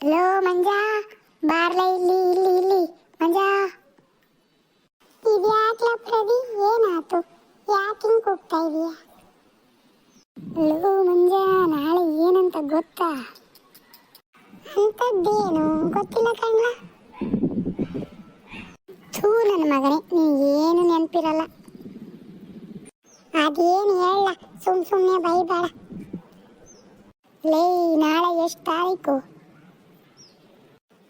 Low ಮಂಜ. ಬಾರ್ಲ, ಇಲ್ಲಿ ಇಲ್ಲಿ ಇಲ್ಲಿ. ಮಂಜ. ಇದ್ಯಾಕ್ಲ ಪ್ರದಿ ಏನಾತು? ಯಾಕೆ ಹಿಂಗ್ ಕೂಗ್ತಾ ಇದೀಯ? ಲೋ ಮಂಜ. ನಾಳೆ ಏನಂತ ಗೊತ್ತಾ? ಅಂಥದ್ದೇನು ಗೊತ್ತಿಲ್ಲ ಕಣ್ಣ ಥೂ ನನ್ನ ಮಗನೇ. ಏನು ನೆನಪಿರಲ್ಲ. ಅದೇನು ಹೇಳ? ಸುಮ್ ಸುಮ್ಮನೆ ಬೈಬೇಡ. ಲೇ, ನಾಳೆ ಎಷ್ಟು ತಾರೀಕು?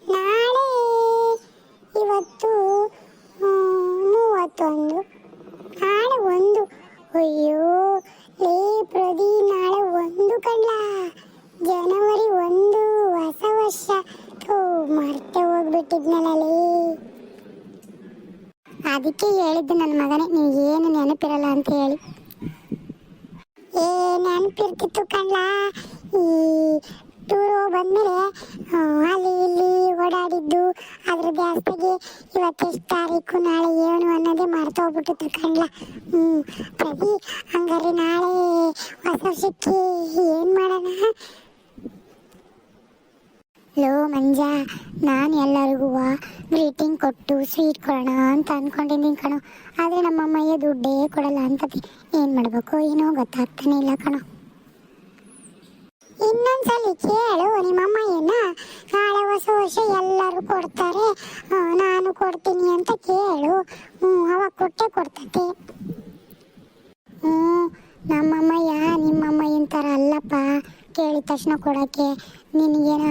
ನಾಳೆ ಇವತ್ತು ಮೂವತ್ತೊಂದು, ನಾಳೆ ಒಂದು. ಅಯ್ಯೋ ಲೇ ಪ್ರದಿ, ನಾಳೆ ಒಂದು ಕಣ್ಣ ಜನವರಿ ಒಂದು, ಹೊಸ ವರ್ಷ. ಥೂ, ಮರ್ತೆ ಹೋಗ್ಬಿಟ್ಟಿದ್ನಲ್ಲ ಅದಕ್ಕೆ ಹೇಳಿದ್ದು ನನ್ನ ಮಗನೇ, ನೀವು ಏನು ನೆನಪಿರಲ್ಲ ಅಂತ ಹೇಳಿ. ಏ, ನೆನಪಿರ್ತಿತ್ತು ಕಣ್ಣ ಈ ಟೂರು ಬಂದ್ಮೇಲೆ ಅಲ್ಲಿ ಇಲ್ಲಿ ಓಡಾಡಿದ್ದು, ಅದ್ರ ಜಾಸ್ತಿಗೆ ಇವತ್ತೆಷ್ಟು ತಾರೀಕು, ನಾಳೆ ಏನು ಅನ್ನೋದೇ ಮಾಡ್ತಾ ಹೋಗ್ಬಿಟ್ಟು ಕಣ್ಲ. ಹ್ಞೂ ಪ್ರತಿ ಹಂಗಾರೆ ನಾಳೆ ಹೊಸ ವರ್ಷಕ್ಕೆ ಏನು ಮಾಡೋಣ? ಲೋ, ಮಂಜ, ನಾನು ಎಲ್ಲರಿಗೂ ಗ್ರೀಟಿಂಗ್ ಕೊಟ್ಟು ಸ್ವೀಟ್ ಕೊಡೋಣ ಅಂತ ಅನ್ಕೊಂಡಿದ್ದೀನಿ ಕಣೋ. ಆದರೆ ನಮ್ಮ ಅಮ್ಮಯ್ಯ ದುಡ್ಡೇ ಕೊಡಲ್ಲ ಅಂತತಿ ಏನು ಮಾಡಬೇಕು? ಏನೋ ಗೊತ್ತಾಗ್ತಾನೆ ಇಲ್ಲ ಕಣೋ. ಇನ್ನೊಂದ್ಸಲಿ ಕೇಳು ನಿಮ್ಮ ಏನ ನಾಳೆ ಹೊಸ ವರ್ಷ ಎಲ್ಲರೂ ಕೊಡ್ತಾರೆ. ನಾನು ಕೊಡ್ತೀನಿ ಅಂತ ಕೇಳು. ಹ್ಞೂ ಅವಾಗ ಕೊಟ್ಟೆ ಕೊಡ್ತತೆ. ಹ್ಞೂ ನಮ್ಮಮ್ಮಯ್ಯ, ನಿಮ್ಮಮ್ಮಯ್ಯನ ಥರ ಅಲ್ಲಪ್ಪ. ಕೇಳಿದ ತಕ್ಷಣ ಕೊಡೋಕ್ಕೆ ನಿನಗೇನ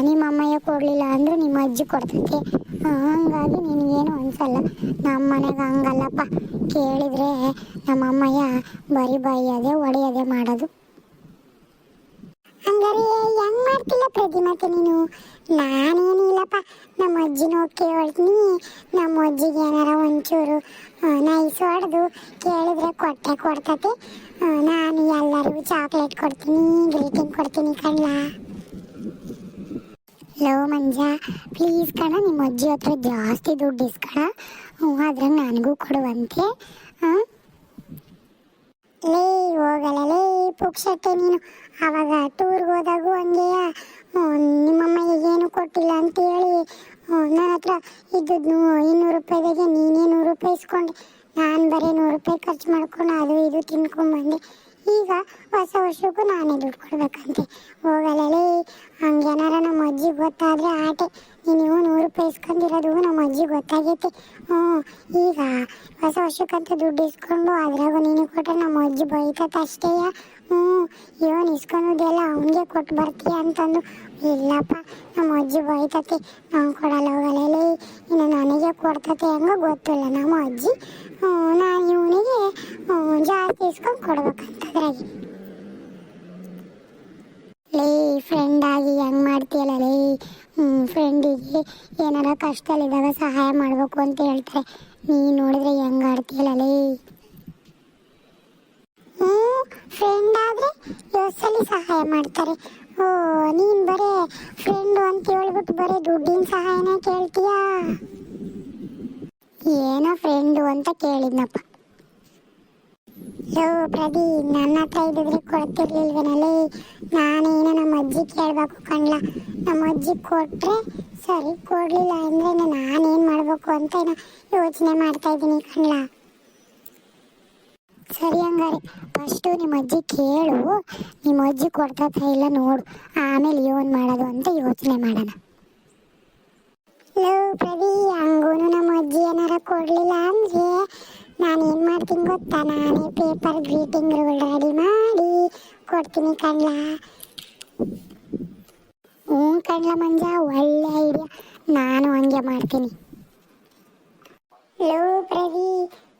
ನಿಮ್ಮಮ್ಮಯ್ಯ ಕೊಡಲಿಲ್ಲ ಅಂದರೂ ನಿಮ್ಮ ಅಜ್ಜಿ ಕೊಡ್ತೈತೆ. ಹಾಗಾಗಿ ನಿನಗೇನು ಅನ್ಸಲ್ಲ. ನಮ್ಮ ಮನೆಗೆ ಹಂಗಲ್ಲಪ್ಪ. ಕೇಳಿದರೆ ನಮ್ಮ ಬರಿ ಬೈಯೋದೆ ಹೊಡೆಯೋದೆ ಮಾಡೋದು ಹಂಗಾರೆ ಹೆಂಗ್ ಮಾಡ್ತಿಲ್ಲ ಪ್ರತಿಮತೆ ನೀನು? ನಾನೇನಿಲ್ಲಪ್ಪ ನಮ್ಮ ಅಜ್ಜಿನೂ ಕೇಳ್ತೀನಿ ನಮ್ಮ ಅಜ್ಜಿಗೆ ಏನಾರ ಒಂಚೂರು ನೈಸ್ ಹೊಡೆದು ಕೇಳಿದ್ರೆ ಕೊಟ್ಟೆ ಕೊಡ್ತತೆ. ನಾನು ಎಲ್ಲರಿಗೂ ಚಾಕ್ಲೇಟ್ ಕೊಡ್ತೀನಿ ಗ್ರೀಟಿಂಗ್ ಕೊಡ್ತೀನಿ ಕಣ್ಣ. Love Manja. ಪ್ಲೀಸ್ ಕಣ ನಿಮ್ಮ ಅಜ್ಜಿ ಹತ್ರ ಜಾಸ್ತಿ ದುಡ್ಡು ಇಸ್ಕಣ. ಅದ್ರಾಗ ನನಗೂ ಕೊಡುವಂತೆ ಲೇ ಹೋಗಲ್ಲ ಲೇ ಪುಕ್ಷಟ್ಟೆ ನೀನು. ಅವಾಗ ಟೂರ್ಗೆ ಹೋದಾಗೂ ಹಂಗೆಯ? ನಿಮ್ಮಮ್ಮಗೆ ಏನು ಕೊಟ್ಟಿಲ್ಲ ಅಂತ ಹೇಳಿ ನನ್ನ ಹತ್ರ ಇದ್ದದ್ದು ಇನ್ನೂರು ರೂಪಾಯಿದಾಗೆ ನೀನೇ ನೂರು ರೂಪಾಯಿ ಇಸ್ಕೊಂಡೆ. ನಾನು ಬರೀ ನೂರು ರೂಪಾಯಿ ಖರ್ಚು ಮಾಡ್ಕೊಂಡು ಅದು ಇದು ತಿನ್ಕೊಂಡ್ಬಂದೆ ಈಗ ಹೊಸ ವರ್ಷಕ್ಕೂ ನಾನೇ ದುಡ್ಡು ಕೊಡ್ಬೇಕಂತೆ. ಹೋಗಲೇ ಹಂಗೇನಾರ ನಮ್ಮ ಅಜ್ಜಿ ಗೊತ್ತಾದರೆ ಆಟೆ. ನೀವು ನೂರು ರೂಪಾಯಿ ಇಸ್ಕೊಂಡಿರೋದು ನಮ್ಮ ಅಜ್ಜಿ ಗೊತ್ತಾಗೈತೆ. ಹ್ಞೂ, ಈಗ ಹೊಸ ವರ್ಷಕ್ಕಂತ ದುಡ್ಡು ಇಸ್ಕೊಂಡು ಅದ್ರಾಗ ನೀನು ಕೊಟ್ಟರೆ ನಮ್ಮ ಅಜ್ಜಿ ಬೈತತ್ತೆ ಹ್ಞೂ ಇವನು ಇಸ್ಕೊಳೋದೆಲ್ಲ ಅವನಿಗೆ ಕೊಟ್ಟು ಬರ್ತೀಯ ಅಂತಂದು. ಇಲ್ಲಪ್ಪ, ನಮ್ಮ ಅಜ್ಜಿ ಬೈತತೆ. ನಾವು ಕೊಡಲ್ಲ, ಹೋಗಲ್ಲ. ಇನ್ನು ನನಗೆ ಕೊಡ್ತತೆ ಹೆಂಗೋ ಗೊತ್ತಿಲ್ಲ. ನಮ್ಮ ಅಜ್ಜಿ ನಾನು ಇವನಿಗೆ ಜಾಸ್ತಿ ಇಸ್ಕೊಂಡು ಕೊಡ್ಬೇಕಂತದ್ರಾಗಿ. ಲೇ ಫ್ರೆಂಡ್ ಆಗಿ ಹೆಂಗ್ ಮಾಡ್ತೀಯಲ್ಲ ಲೇ. ಫ್ರೆಂಡಿಗೆ ಏನಾರ ಕಷ್ಟದಲ್ಲಿದ್ದಾಗ ಸಹಾಯ ಮಾಡಬೇಕು ಅಂತ ಹೇಳ್ತಾರೆ. ನೀ ನೋಡಿದ್ರೆ ಹೆಂಗ್ ಆಡ್ತೀಯಲ್ಲ ಲೇ ಹ್ಞೂ ಫ್ರೆಂಡ್ ಆದರೆ ಯೋಸಲಿ ಸಹಾಯ ಮಾಡ್ತಾರೆ. ಓ, ನೀನು ಬರೇ ಫ್ರೆಂಡು ಅಂತ ಹೇಳ್ಬಿಟ್ಟು ಬರೇ ದುಡ್ಡಿನ ಸಹಾಯನೇ ಕೇಳ್ತೀಯಾ? ಏನೋ ಫ್ರೆಂಡು ಅಂತ ಕೇಳಿದ್ನಪ್ಪ. ಲೋ ಪ್ರದಿ ನನ್ನ ಹತ್ರ ಇದ್ದಿದ್ರೆ ಕೊಡ್ತಿರ್ಲಿಲ್ವೇನಲ್ಲೇ? ನಾನೇನೋ ನಮ್ಮ ಅಜ್ಜಿ ಕೇಳಬೇಕು ಕಣ್ಲ. ನಮ್ಮ ಅಜ್ಜಿ ಕೊಟ್ರೆ ಸರಿ, ಕೊಡ್ಲಿಲ್ಲ ಅಂದ್ರೆ ನಾನೇನು ಮಾಡಬೇಕು ಅಂತ ಯೋಚನೆ ಮಾಡ್ತಾ ಇದ್ದೀನಿ ಕಣ್ಲ. ಸರಿ ಹಂಗಾರೆ. ಫಸ್ಟು ನಿಮ್ಮ ಅಜ್ಜಿ ಕೇಳು. ನಿಮ್ಮ ಅಜ್ಜಿ ಕೊಡ್ತಾ ಇಲ್ಲ ನೋಡು. ಆಮೇಲೆ ಏನು ಮಾಡೋದು ಅಂತ ಯೋಚನೆ ಮಾಡೋಣ. ಲೋ ಪ್ರದಿ ಹಂಗೂನು ನಮ್ಮ ಅಜ್ಜಿ ಏನಾರ ಕೊಡ್ಲಿಲ್ಲ ಅಂದ್ರೆ ಏನು ಮಾಡ್ತೀನಿ ಗೊತ್ತಾ? ನಾನೇ ಪೇಪರ್ ಗ್ರೀಟಿಂಗ್ ರೆಡಿ ಮಾಡಿ ಕೊಡ್ತೀನಿ ಕಣ್ಲ. ಹ್ಞೂ ಕಣ್ಲ ಮಂಜ, ಒಳ್ಳೆ ಐಡಿಯಾ ನಾನು ಹಂಗೆ ಮಾಡ್ತೀನಿ. ಲೋ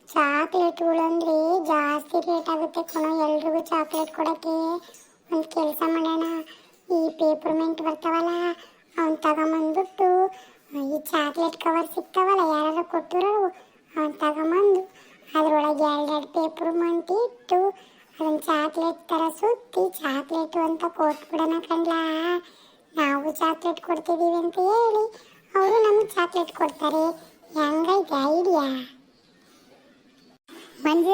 ಪ್ರದಿ ಚಾಕ್ಲೇಟ್ಗಳಂದ್ರೆ ಜಾಸ್ತಿ ರೇಟ್ ಆಗುತ್ತೆ ಕಣೋ, ಎಲ್ರಿಗೂ ಚಾಕ್ಲೇಟ್ ಕೊಡೋಕ್ಕೆ. ಒಂದು ಕೆಲಸ ಮಾಡೋಣ ಈ ಪೇಪರ್ಮೆಂಟ್ ಬರ್ತಾವಲ್ಲ, ಅವ್ನು ತಗೊಂಬಂದ್ಬಿಟ್ಟು ಈ ಚಾಕ್ಲೇಟ್ ಕವರ್ ಸಿಗ್ತಾವಲ್ಲ ಯಾರು ಕೊಟ್ಟಿರೋ ಅವ್ನು ತಗೊಂಬಂದು, ಅದರೊಳಗೆ ಎರಡೆರಡು ಪೇಪರ್ಮೆಂಟ್ ಇಟ್ಟು ಅದನ್ನು ಚಾಕ್ಲೇಟ್ ಥರ ಸುತ್ತಿ, ಚಾಕ್ಲೇಟು ಅಂತ ಕೊಟ್ಬಿಡೋಣ ಕಣ್ಲಾ. ನಾವು ಚಾಕ್ಲೇಟ್ ಕೊಡ್ತಿದ್ದೀವಿ ಅಂತ ಹೇಳಿ, ಅವರು ನಮಗೆ ಚಾಕ್ಲೇಟ್ ಕೊಡ್ತಾರೆ. ಹೆಂಗೈತೆ ಐಡಿಯಾ? ಮಂಜ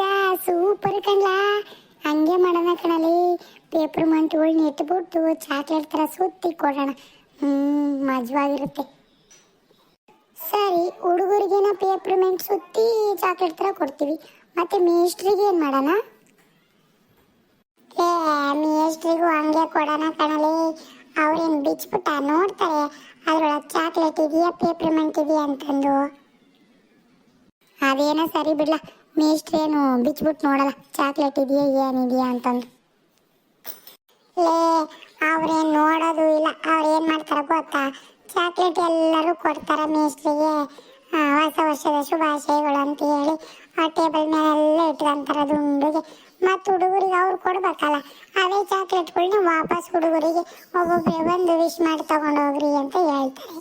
ಸೂಪರ್ ಕಣ್ಲ. ಹಂಗೆ ಮಾಡೋಣ ಕಣಲಿ. ಪೇಪರ್ ಮಂಟ್ಗಳ್ನ ಎತ್ಬಿಟ್ಟು ಚಾಕ್ಲೇಟ್ ಥರ ಸುತ್ತಿ ಕೊಡೋಣ. ಹ್ಞೂ ಮಜವಾಗಿರುತ್ತೆ. ಸರಿ, ಹುಡುಗರಿಗೇನ ಪೇಪರ್ಮೆಂಟ್ ಸುತ್ತಿ ಚಾಕ್ಲೇಟ್ ಥರ ಕೊಡ್ತೀವಿ. ಮತ್ತೆ ಮೇಸ್ಟ್ರಿಗೆ ಏನು ಮಾಡೋಣ? ಏ ಮೇಸ್ಟ್ರಿಗೂ ಹಂಗೆ ಕೊಡೋಣ ಕಣಲಿ. ಅವ್ರೇನು ಬಿಚ್ಬಿಟ್ಟ ನೋಡ್ತಾರೆ ಅದ್ರೊಳಗೆ ಚಾಕ್ಲೇಟ್ ಇದೆಯಾ ಪೇಪರ್ಮೆಂಟ್ ಇದೆಯಾ ಅಂತಂದು? ಅದೇನೋ ಸರಿ ಬಿಡ್ಲ. ಮೇಸ್ಟ್ರಿ ಏನು ಬಿಚ್ಬಿಟ್ಟು ನೋಡಲ್ಲ. ಚಾಕ್ಲೇಟ್ ಇದೆಯಾ ಏನಿದೆಯಾ ಅಂತಂದು. ಲೇ ಅವ್ರೇನು ನೋಡೋದು ಇಲ್ಲ. ಅವ್ರು ಏನು ಮಾಡ್ತಾರೆ ಗೊತ್ತಾ? ಚಾಕ್ಲೇಟ್ ಎಲ್ಲರೂ ಕೊಡ್ತಾರೆ ಮೇಸ್ಟ್ರಿಗೆ ಆ, ಹೊಸ ವರ್ಷದ ಶುಭಾಶಯಗಳು ಅಂತ ಹೇಳಿ ಆ ಟೇಬಲ್ ಮೇಲೆಲ್ಲ ಇಟ್ಕೊಂತಾರೆ ದುಂಡುಗೆ ಮತ್ತು ಹುಡುಗರಿಗೆ ಅವ್ರು ಕೊಡ್ಬೇಕಲ್ಲ. ಅದೇ ಚಾಕ್ಲೇಟ್ಗಳನ್ನ ವಾಪಸ್ ಹುಡುಗರಿಗೆ ಒಬ್ಬೊಬ್ಬರೇ ಬಂದು ವಿಶ್ ಮಾಡಿ ತಗೊಂಡೋಗ್ರಿ ಅಂತ ಹೇಳ್ತಾರೆ.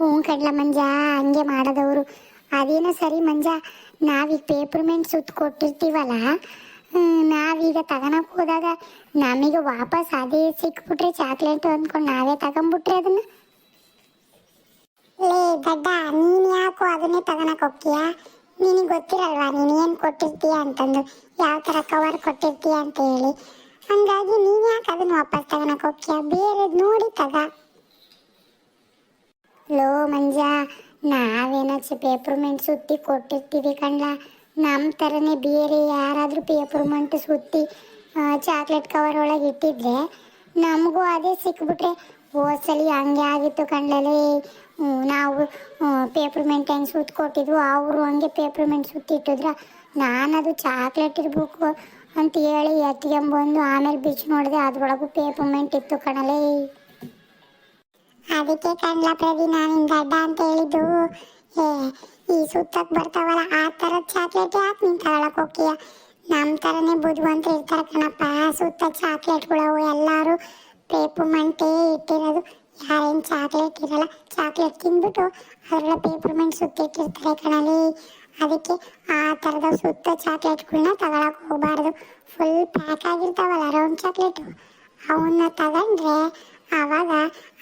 ಹ್ಞೂ ಕಡ್ಲ ಮಂಜ ಹಂಗೆ ಮಾಡೋದವರು. ಅದೇನೋ ಸರಿ ಮಂಜ ನಾವೀಗ ಪೇಪರ್ಮೆಂಟ್ ಸುತ್ತ ಕೊಟ್ಟಿರ್ತೀವಲ್ಲ ನಾವೀಗ ತಗೊಳಕ್ ಹೋದಾಗ ನಮಗೆ ವಾಪಸ್ ಅದೇ ಸಿಕ್ಬಿಟ್ರೆ ಚಾಕ್ಲೇಟ್ ಅಂದ್ಕೊಂಡು ನಾವೇ ತಗೊಂಬಿಟ್ರೆ ಅದನ್ನ? ಲೇ ದಡ್ಡ ನೀನು ಯಾಕೋ ಅದನ್ನೇ ತಗೊಳಕ್ ಹೋಗ್ತೀಯ? ನಿನಗೆ ಗೊತ್ತಿರಲ್ವಾ ನೀನು ಏನು ಕೊಟ್ಟಿರ್ತೀಯ ಅಂತಂದು? ಯಾವ ಥರ ಕವರ್ ಕೊಟ್ಟಿರ್ತೀಯ ಅಂತ ಹೇಳಿ. ಹಂಗಾಗಿ ನೀನು ಯಾಕೆ ಅದನ್ನ ವಾಪಸ್ ತಗೊಳಕ್ ಹೋಗ್ತೀಯ? ಬೇರೆದು ನೋಡಿ ತಗ. ಲೋ ಮಂಜ ನಾವೇನಾಚೆ ಪೇಪರ್ಮೆಂಟ್ ಸುತ್ತಿ ಕೊಟ್ಟಿರ್ತೀವಿ ಕಣ್ಲ. ನಮ್ಮ ಥರನೇ ಬೇರೆ ಯಾರಾದರೂ ಪೇಪರ್ಮೆಂಟ್ ಸುತ್ತಿ ಚಾಕ್ಲೇಟ್ ಕವರ್ ಒಳಗೆ ಇಟ್ಟಿದ್ರೆ ನಮಗೂ ಅದೇ ಸಿಕ್ಬಿಟ್ರೆ ಹೋದ್ಸಲಿ ಹಂಗೆ ಆಗಿತ್ತು ಕಣ್ಲಲ್ಲಿ ನಾವು ಪೇಪರ್ಮೆಂಟ್ ಹೆಂಗೆ ಸುತ್ತ ಕೊಟ್ಟಿದ್ವು, ಅವರು ಹಂಗೆ ಪೇಪರ್ಮೆಂಟ್ ನಾನು ನಾನದು ಚಾಕ್ಲೇಟ್ ಇರ್ಬೇಕು ಅಂತ ಹೇಳಿ ಎತ್ಕೊಂಬಂದು ಆಮೇಲೆ ಬಿಚ್ಚಿ ನೋಡಿದೆ ಅದ್ರೊಳಗೂ ಪೇಪರ್ಮೆಂಟ್ ಇತ್ತು ಕಣಲೇ. ಅದಕ್ಕೆ ಕಣ್ಲ ಪ್ರದಿ ನಾನು ಗಡ್ಡ ಅಂತ ಹೇಳಿದ್ದು. ಏ, ಈ ಸುತ್ತಕ್ಕೆ ಬರ್ತಾವಲ್ಲ, ಆ ಥರದ ಚಾಕ್ಲೇಟ್ ಯಾಕೆ ನೀನು ತಗೊಳಕ್ ಹೋಗ್ತೀಯ? ನಮ್ಮ ಥರನೇ ಬುದ್ಧಿವಂತ ಇರ್ತಾರೆ ಕಣಪ್ಪ. ಸುತ್ತ ಚಾಕ್ಲೇಟ್ಗಳು ಎಲ್ಲರೂ ಪೇಪರ್ಮೆಂಟೇ ಇಟ್ಟಿರೋದು. ಯಾರೇನು ಚಾಕ್ಲೇಟ್ ಇರಲ್ಲ ಚಾಕ್ಲೇಟ್ ತಿಂದ್ಬಿಟ್ಟು ಅದರೊಳ ಪೇಪರ್ಮೆಂಟ್ ಸುತ್ತಿಟ್ಟಿರ್ತಾರೆ ಕಣಲಿ ಅದಕ್ಕೆ ಆ ಥರದ ಸುತ್ತ ಚಾಕ್ಲೇಟ್ಗಳನ್ನ ತಗೊಳಕ್ಕೆ ಹೋಗಬಾರ್ದು. ಫುಲ್ ಪ್ಯಾಕ್ ಆಗಿರ್ತಾವಲ್ಲ ರೌಂಡ್ ಚಾಕ್ಲೇಟು ಅವನ್ನ ತಗೊಂಡ್ರೆ ಆವಾಗ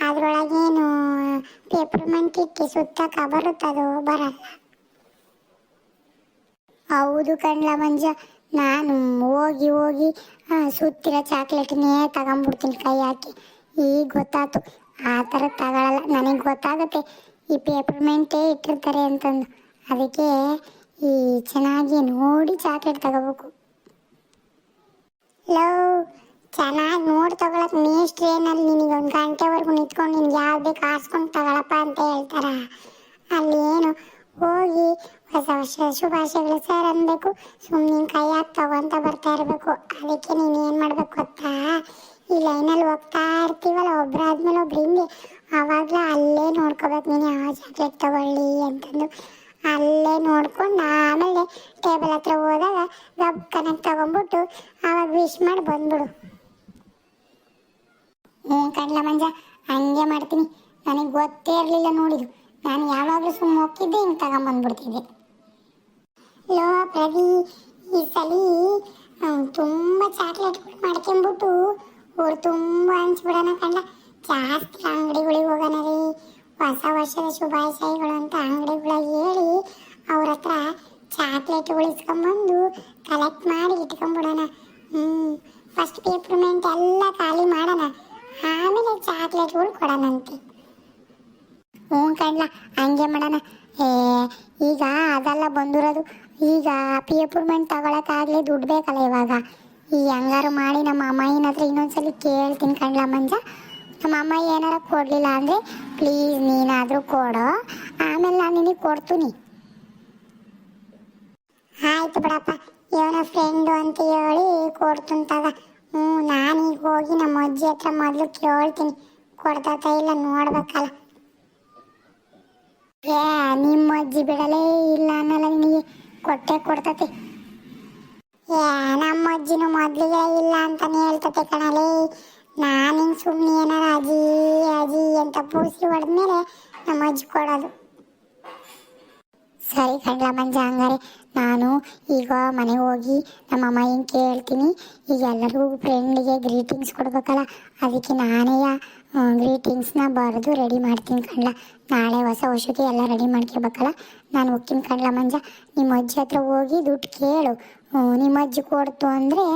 ಅದ್ರೊಳಗೇನು ಪೇಪರ್ಮೆಂಟ್ ಇಟ್ಟು ಸುತ್ತಕ ಬರುತ್ತದು ಬರಲ್ಲ. ಹೌದು ಕಣ್ಲ ಮಂಜ, ನಾನು ಹೋಗಿ ಹೋಗಿ ಸುತ್ತಿರೋ ಚಾಕ್ಲೇಟ್ನೇ ತಗೊಂಬಿಡ್ತೀನಿ ಕೈ ಹಾಕಿ. ಈಗ ಗೊತ್ತಾಯ್ತು ಆ ಥರ ತಗೊಳಲ್ಲ. ನನಗೆ ಗೊತ್ತಾಗುತ್ತೆ, ಈ ಪೇಪರ್ಮೆಂಟೇ ಇಟ್ಟಿರ್ತಾರೆ ಅಂತಂದು. ಅದಕ್ಕೆ ಈ ಚೆನ್ನಾಗಿ ನೋಡಿ ಚಾಕ್ಲೇಟ್ ತಗೋಬೇಕು. ಲವ್ ಚೆನ್ನಾಗಿ ನೋಡಿ ತಗೊಳಕ್ ಸ್ಟ್ರೇನ್ ಅಲ್ಲಿ ನಿನಗೆ ಒಂದು ಗಂಟೆವರೆಗೂ ನಿಂತ್ಕೊಂಡು ನಿನ್ಗೆ ಯಾವ್ದು ಬೇಕು ಆರಿಸ್ಕೊಂಡು ತಗೊಳಪ್ಪ ಅಂತ ಹೇಳ್ತಾರ. ಅಲ್ಲಿ ಏನು ಹೋಗಿ ಹೊಸ ವರ್ಷ ಶುಭಾಶಯಗಳು ಸರ್ ಅನ್ಬೇಕು. ಸುಮ್ಮನೆ ಕೈ ಹಾಕಿ ತಗೊಂತ ಬರ್ತಾ ಇರಬೇಕು. ಅದಕ್ಕೆ ನೀನು ಏನು ಮಾಡ್ಬೇಕು ಗೊತ್ತಾ? ಈ ಲೈನಲ್ಲಿ ಹೋಗ್ತಾ ಇರ್ತೀವಲ್ಲ, ಒಬ್ರಾದ್ಮೇಲೆ ಒಬ್ರು ಹಿಂಗೆ ಆವಾಗಲೇ ಅಲ್ಲೇ ನೋಡ್ಕೋಬೇಕು ನೀನು, ಯಾವ ಚಾಕ್ಲೇಟ್ ತಗೊಳ್ಳಿ ಅಂತಂದು. ಅಲ್ಲೇ ನೋಡ್ಕೊಂಡು ಆಮೇಲೆ ಟೇಬಲ್ ಹತ್ರ ಹೋದಾಗ ಕನೆಕ್ಟ್ ತಗೊಂಡ್ಬಿಟ್ಟು ಆವಾಗ ವಿಶ್ ಮಾಡಿ ಬಂದ್ಬಿಡು. ಹ್ಞೂ ಕಡ್ಲ ಮಂಜ, ಹಂಗೆ ಮಾಡ್ತೀನಿ. ನನಗೆ ಗೊತ್ತೇ ಇರಲಿಲ್ಲ ನೋಡಿದು. ನಾನು ಯಾವಾಗಲೂ ಸುಮ್ಮನೆ ಹೋಗ್ತಿದ್ದೆ, ಹಿಂಗೆ ತಗೊಂಬಂದ್ಬಿಡ್ತಿದ್ದೆ. ಲೋ ಪ್ರವಿ ಈ ಸಲ ತುಂಬ ಚಾಕ್ಲೇಟ್ಗಳು ಮಾಡ್ಕೊಂಬಿಟ್ಟು ಅವ್ರು ತುಂಬ ಹಂಚ್ಬಿಡೋಣ ಕಂಡ ಜಾಸ್ತಿ ಅಂಗಡಿಗಳಿಗೆ ಹೋಗೋಣ ರೀ. ಹೊಸ ವರ್ಷದ ಶುಭಾಶಯಗಳು ಅಂತ ಅಂಗಡಿಗಳಿಗೆ ಹೇಳಿ ಅವ್ರ ಹತ್ರ ಚಾಕ್ಲೇಟ್ಗಳು ಇಸ್ಕೊಂಬಂದು ಕಲೆಕ್ಟ್ ಮಾಡಿ ಇಟ್ಕೊಂಬಿಡೋಣ. ಹ್ಞೂ ಫಸ್ಟ್ ಪೇಪರ್ಮೆಂಟ್ ಎಲ್ಲ ಖಾಲಿ ಮಾಡೋಣ. ಆಮೇಲೆ ಚಾಕ್ಲೇಟ್ಗಳು ಕೊಡೋಣಂತೆ ಹ್ಞೂ ಕಣ್ಲ ಹಂಗೆ ಮಾಡೋಣ. ಏ, ಈಗ ಅದೆಲ್ಲ ಬಂದಿರೋದು. ಈಗ ಪೇಪರ್ಮೆಂಟ್ ತಗೊಳಕ್ಕಾಗಲಿ ದುಡ್ಡು ಬೇಕಲ್ಲ ಇವಾಗ. ಈ ಹೆಂಗಾರು ಮಾಡಿ ನಮ್ಮ ಅಮ್ಮಯ್ಯನ ಹತ್ರ ಇನ್ನೊಂದ್ಸಲಿ ಕೇಳ್ತೀನಿ ಕಣ್ಲ ಮಂಜ. ನಮ್ಮ ಅಮ್ಮ ಏನಾರ ಕೊಡಲಿಲ್ಲ ಅಂದರೆ ಪ್ಲೀಸ್ ನೀನಾದರೂ ಕೊಡು. ಆಮೇಲೆ ನಾನು ನಿನಗೆ ಕೊಡ್ತೀನಿ. ಆಯ್ತು ಬಿಡಪ್ಪ, ಇವನ ಫ್ರೆಂಡು ಅಂತ ಹೇಳಿ ಕೊಡ್ತೀನಿ ತಗ. ಹ್ಞೂ, ನಾನೀಗ ಹೋಗಿ ನಮ್ಮ ಅಜ್ಜಿ ಹತ್ರ ಮೊದಲು ಕೇಳ್ತೀನಿ. ಕೊಡ್ತಾತ ಇಲ್ಲ ನೋಡ್ಬೇಕಲ್ಲ. ಏ, ನಿಮ್ಮ ಅಜ್ಜಿ ಬಿಡಲೇ ಇಲ್ಲ ಅನ್ನಲ್ಲ ನಿನಗೆ. ಕೊಟ್ಟೆ ಕೊಡ್ತತಿ. ಏ, ನಮ್ಮ ಅಜ್ಜಿನೂ ಮೊದ್ಲಿಗೆ ಇಲ್ಲ ಅಂತಾನೆ ಹೇಳ್ತತೆ ಕಣಲೇ. ನಾನು ಸುಮ್ಮನೆ ಏನಾರ ಅಜ್ಜಿ ಅಜ್ಜಿ ಅಂತ ಪೂಸಿ ಹೊಡೆದ್ಮೇಲೆ ನಮ್ಮ ಅಜ್ಜಿ ಕೊಡೋದು. ಸರಿ ಕಣ್ಲ ಮಂಜ ಹಂಗಾರೆ ನಾನು ಈಗ ಮನೆಗೆ ಹೋಗಿ ನಮ್ಮ ಅಮ್ಮ ಹಿಂಗೆ ಕೇಳ್ತೀನಿ. ಈಗ ಎಲ್ಲರಿಗೂ ಫ್ರೆಂಡಿಗೆ ಗ್ರೀಟಿಂಗ್ಸ್ ಕೊಡ್ಬೇಕಲ್ಲ, ಅದಕ್ಕೆ ನಾನೇ ಗ್ರೀಟಿಂಗ್ಸ್ನ ಬರೆದು ರೆಡಿ ಮಾಡ್ತೀನಿ ಕಣ್ಲ. ನಾಳೆ ಹೊಸ ವರ್ಷಕ್ಕೆ ಎಲ್ಲ ರೆಡಿ ಮಾಡ್ಕೋಬೇಕಲ್ಲ. ನಾನು ಹೋಗ್ತೀನಿ ಕಣ್ಲ ಮಂಜ ನಿಮ್ಮ ಅಜ್ಜಿ ಹತ್ರ ಹೋಗಿ ದುಡ್ಡು ಕೇಳು. ನಿಮ್ಮ ಅಜ್ಜಿ ಕೊಡ್ತು ಅಂದರೆ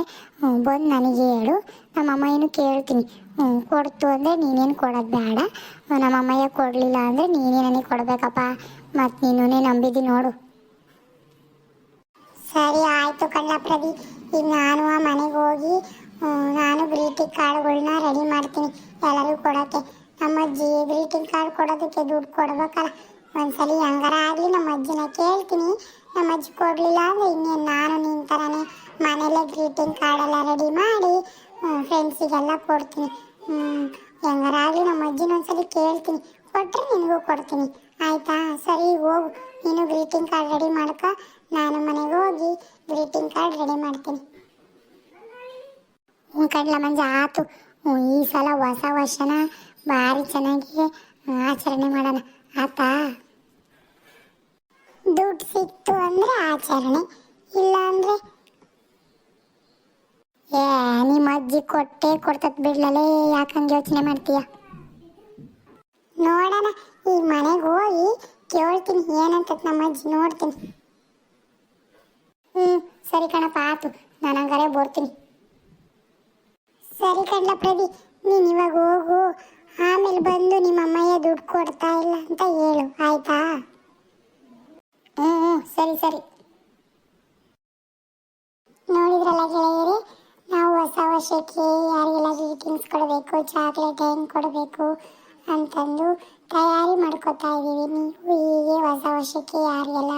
ಬಂದು ನನಗೆ ಹೇಳು. ನಮ್ಮ ಅಮ್ಮ ಏನು ಕೇಳ್ತೀನಿ. ಕೊಡ್ತು ಅಂದರೆ ನೀನೇನು ಕೊಡೋದು ಬೇಡ. ನಮ್ಮ ಅಮ್ಮಯ್ಯ ಕೊಡಲಿಲ್ಲ ಅಂದರೆ ನೀನೇ ನನಗೆ ಕೊಡಬೇಕಪ್ಪ. ಮತ್ತು ನೀನು ನಂಬಿದಿ ನೋಡು. ಸರಿ, ಆಯಿತು ಪ್ರದೀಪ್. ಈಗ ನಾನು ಆ ಮನೆಗೆ ಹೋಗಿ ನಾನು ಗ್ರೀಟಿಂಗ್ ಕಾರ್ಡ್ಗಳನ್ನ ರೆಡಿ ಮಾಡ್ತೀನಿ ಎಲ್ಲರಿಗೂ ಕೊಡೋಕ್ಕೆ. ನಮ್ಮ ಅಜ್ಜಿ ಗ್ರೀಟಿಂಗ್ ಕಾರ್ಡ್ ಕೊಡೋದಕ್ಕೆ ದುಡ್ಡು ಕೊಡ್ಬೇಕಲ್ಲ. ಒಂದ್ಸಲಿ ಹಂಗಾರ ಆಗಲಿ, ನಮ್ಮ ಅಜ್ಜಿನ ಕೇಳ್ತೀನಿ. ನಮ್ಮ ಅಜ್ಜಿ ಕೊಡಲಿಲ್ಲ ಅಂದರೆ ಇನ್ನೇನು ನಾನು ನಿನ್ನ ಥರನೇ ಮನೇಲೇ ಗ್ರೀಟಿಂಗ್ ಕಾರ್ಡೆಲ್ಲ ರೆಡಿ ಮಾಡಿ ಫ್ರೆಂಡ್ಸಿಗೆಲ್ಲ ಕೊಡ್ತೀನಿ. ಹ್ಞೂ ಹೆಂಗಾರ ನಮ್ಮ ಅಜ್ಜಿನ ಒಂದ್ಸಲಿ ಕೇಳ್ತೀನಿ. ಕೊಟ್ಟರೆ ನಿನಗೂ ಕೊಡ್ತೀನಿ. ಆಯ್ತಾ? ಸರಿ, ಹೋಗು. ನೀನು ಗ್ರೀಟಿಂಗ್ ಕಾರ್ಡ್ ರೆಡಿ ಮಾಡ್ಕ. ನಾನು ಮನೆಗೆ ಹೋಗಿ ಗ್ರೀಟಿಂಗ್ ಕಾರ್ಡ್ ರೆಡಿ ಮಾಡ್ತೀನಿ. ಹ್ಞೂ ಕಡ್ಲ ಮಂಜ ಆತು. ಈ ಸಲ ಹೊಸ ವರ್ಷನ ಭಾರಿ ಚೆನ್ನಾಗಿ ಆಚರಣೆ ಮಾಡೋಣ. ಆತಾ? ದುಡ್ಡು ಸಿಕ್ತು ಅಂದರೆ ಆಚರಣೆ. ಇಲ್ಲ ಅಂದರೆ ಏ, ನಿಮ್ಮ ಅಜ್ಜಿ ಕೊಟ್ಟೆ ಕೊಡ್ತತ್ ಬಿಡ್ಲಲೇ, ಯಾಕಂಗೆ ಯೋಚನೆ ಮಾಡ್ತೀಯ? ನೋಡೋಣ, ಈ ಮನೆಗೆ ಹೋಗಿ ಕೇಳ್ತೀನಿ ಏನಂತ ನಮ್ಮ ಅಜ್ಜಿ ನೋಡ್ತೀನಿ. ಹ್ಞೂ ಸರಿ ಕಣಪ್ಪ, ಆತು, ನಾನು ಹಂಗಾರೆ ಬರ್ತೀನಿ. ಸರಿ ಕಣ್ಣ ಪ್ರದಿ ನೀನು ಇವಾಗ ಹೋಗು, ಆಮೇಲೆ ಬಂದು ನಿಮ್ಮ ಅಮ್ಮಯ್ಯ ದುಡ್ಡು ಕೊಡ್ತಾ ಇಲ್ಲ ಅಂತ ಹೇಳು, ಆಯ್ತಾ? ಹ್ಞೂ ಹ್ಞೂ ಸರಿ ಸರಿ. ನೋಡಿದ್ರಲ್ಲ ಗೆಳೆಯರೇ ನಾವು ಹೊಸ ವರ್ಷಕ್ಕೆ ಯಾರಿಗೆಲ್ಲ ಗ್ರೀಟಿಂಗ್ಸ್ ಕೊಡಬೇಕು ಚಾಕ್ಲೇಟ್ ಹೆಂಗೆ ಕೊಡಬೇಕು ಅಂತಂದು ತಯಾರಿ ಮಾಡ್ಕೋತಾ ಇದ್ದೀವಿ. ನೀವು ಹೀಗೆ ಹೊಸ ವರ್ಷಕ್ಕೆ ಯಾರಿಗೆಲ್ಲ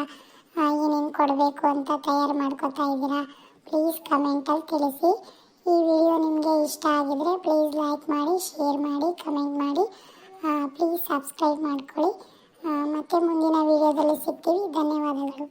ಏನೇನು ಕೊಡಬೇಕು ಅಂತ ತಯಾರು ಮಾಡ್ಕೋತಾ ಇದ್ದೀರಾ? ಪ್ಲೀಸ್ ಕಮೆಂಟಲ್ಲಿ ತಿಳಿಸಿ. ಈ ವಿಡಿಯೋ ನಿಮಗೆ ಇಷ್ಟ ಆಗಿದರೆ ಪ್ಲೀಸ್ ಲೈಕ್ ಮಾಡಿ ಶೇರ್ ಮಾಡಿ ಕಮೆಂಟ್ ಮಾಡಿ. ಪ್ಲೀಸ್ ಸಬ್ಸ್ಕ್ರೈಬ್ ಮಾಡ್ಕೊಳ್ಳಿ. ಮತ್ತೆ ಮುಂದಿನ ವಿಡಿಯೋದಲ್ಲಿ ಸಿಗ್ತೀವಿ. ಧನ್ಯವಾದಗಳು.